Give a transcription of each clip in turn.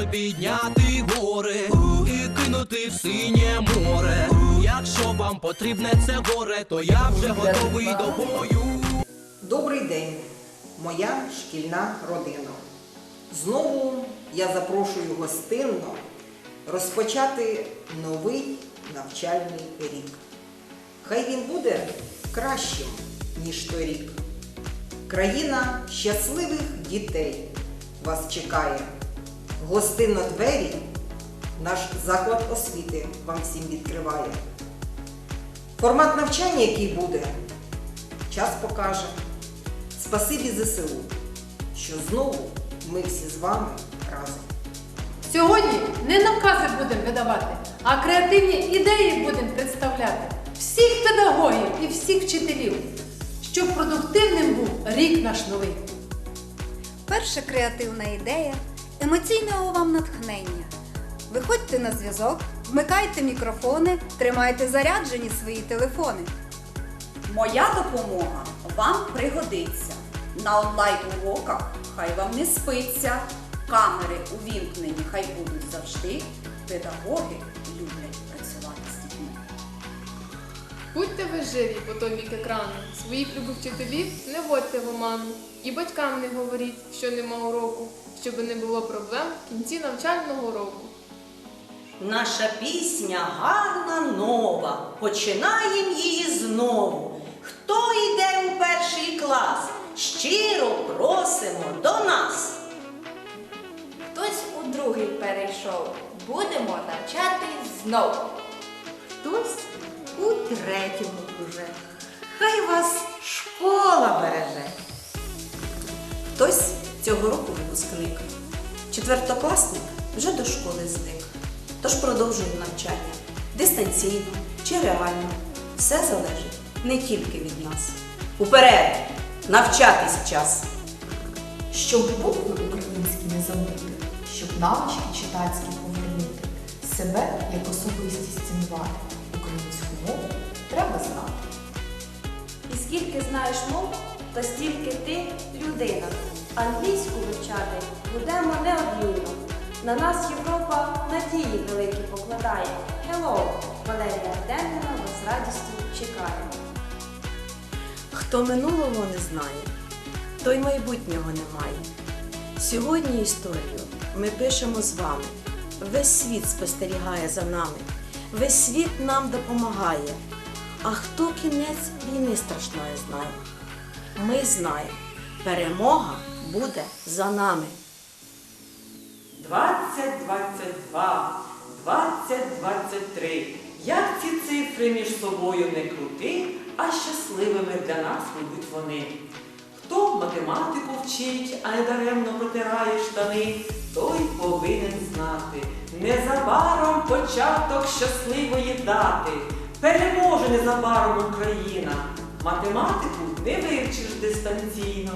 може підняти гори і кинути в синє море. Якщо вам потрібне це горе, то я вже готовий до бою. Добрий день, моя шкільна родина. Знову я запрошую гостинно розпочати новий навчальний рік. Хай він буде кращим, ніж той рік. Країна щасливих дітей вас чекає. Гостинно двері наш заклад освіти вам всім відкриває. Формат навчання, який буде, час покаже. Спасибі ЗСУ, що знову ми всі з вами разом. Сьогодні не накази будемо видавати, а креативні ідеї будемо представляти всіх педагогів і всіх вчителів, щоб продуктивним був рік наш новий. Перша креативна ідея емоційного вам натхнення. Виходьте на зв'язок, вмикайте мікрофони, тримайте заряджені свої телефони. Моя допомога вам пригодиться. На онлайн-уроках хай вам не спиться. Камери увімкнені хай будуть завжди. Педагоги люблять. Будьте ви живі по той бік екрану. Своїх любих вчителів не вводьте в оману. І батькам не говоріть, що нема уроку, щоб не було проблем в кінці навчального року. Наша пісня гарна нова. Починаємо її знову. Хто йде у перший клас? Щиро просимо до нас. Хтось у другий перейшов. Будемо навчати знов. Хтось у третьому уже. Хай вас школа береже. Хтось цього року випускник. Четвертокласник вже до школи зник. Тож продовжуємо навчання. Дистанційно чи реально. Все залежить не тільки від нас. Уперед! Навчатись час! Щоб букви українські не забути, щоб навички читацькі повернути, себе як особистість цінувати, українську мову треба знати. І скільки знаєш мов, то стільки ти людина. Англійську вивчати будемо неодмінно. На нас Європа надії великі покладає. Hello! Валерія Артемівна вас з радістю чекає. Хто минулого не знає, той майбутнього не має. Сьогодні історію ми пишемо з вами. Весь світ спостерігає за нами, весь світ нам допомагає. А хто кінець війни страшної знає? Ми знаємо, перемога буде за нами. 2022, 2023. Як ці цифри між собою не крути, а щасливими для нас будуть вони. Хто математику вчить, а не даремно протирає штани, той повинен знати. Незабаром початок щасливої дати. Переможе незабаром Україна. Математику не вивчиш дистанційно.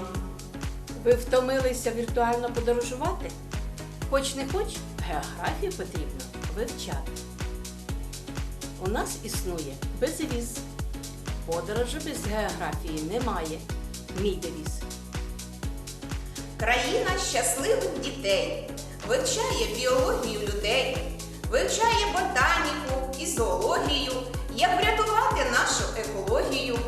Ви втомилися віртуально подорожувати? Хоч не хоч, географію потрібно вивчати. У нас існує безвіз. Подорожі без географії немає. Мій девіз. Країна щасливих дітей вивчає біологію людей, вивчає ботаніку і зоологію, як врятувати нашу екологію.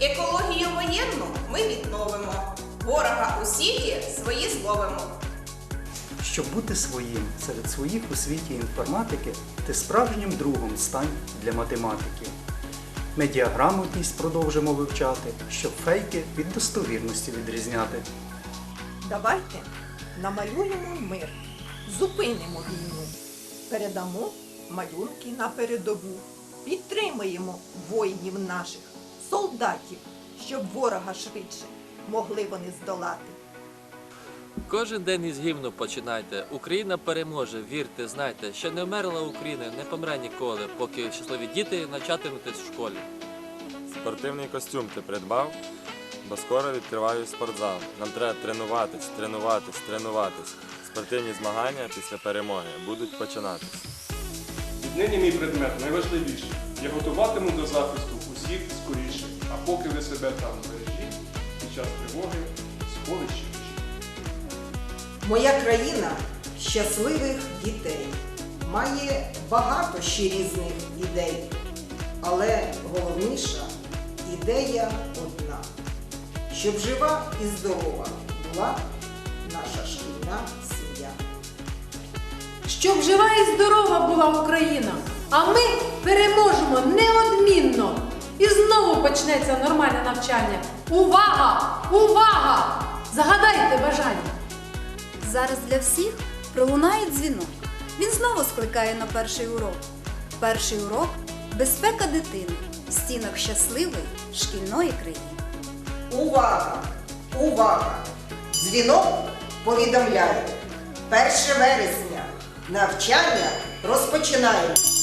Екологію воєнну ми відновимо, ворога у світі свої зловимо. Щоб бути своїм серед своїх у світі інформатики, ти справжнім другом стань для математики. Медіаграмотність продовжимо вивчати, щоб фейки від достовірності відрізняти. Давайте намалюємо мир, зупинимо війну, передамо малюнки на передову, підтримаємо воїнів наших, солдатів, щоб ворога швидше могли вони здолати. Кожен день із гімну починайте. Україна переможе, вірте, знайте, що не вмерла Україна, не помре ніколи, поки щасливі діти навчатиметесь в школі. Спортивний костюм ти придбав, бо скоро відкриваю спортзал. Нам треба тренуватись, тренуватись, тренуватись. Спортивні змагання після перемоги будуть починатись. Віднині мій предмет найважливіший. Я готуватиму до захисту усіх скоріше. А поки ви себе там бережіть, під час тривоги сховище. Моя країна щасливих дітей має багато ще різних ідей, але головніша ідея одна, щоб жива і здорова була наша шкільна сім'я. Щоб жива і здорова була Україна, а ми переможемо неодмінно. І знову почнеться нормальне навчання. Увага! Увага! Загадайте бажання. Зараз для всіх пролунає дзвінок. Він знову скликає на перший урок. Перший урок безпека дитини в стінах щасливої шкільної країни. Увага! Увага! Дзвінок повідомляє. 1 вересня навчання розпочинається.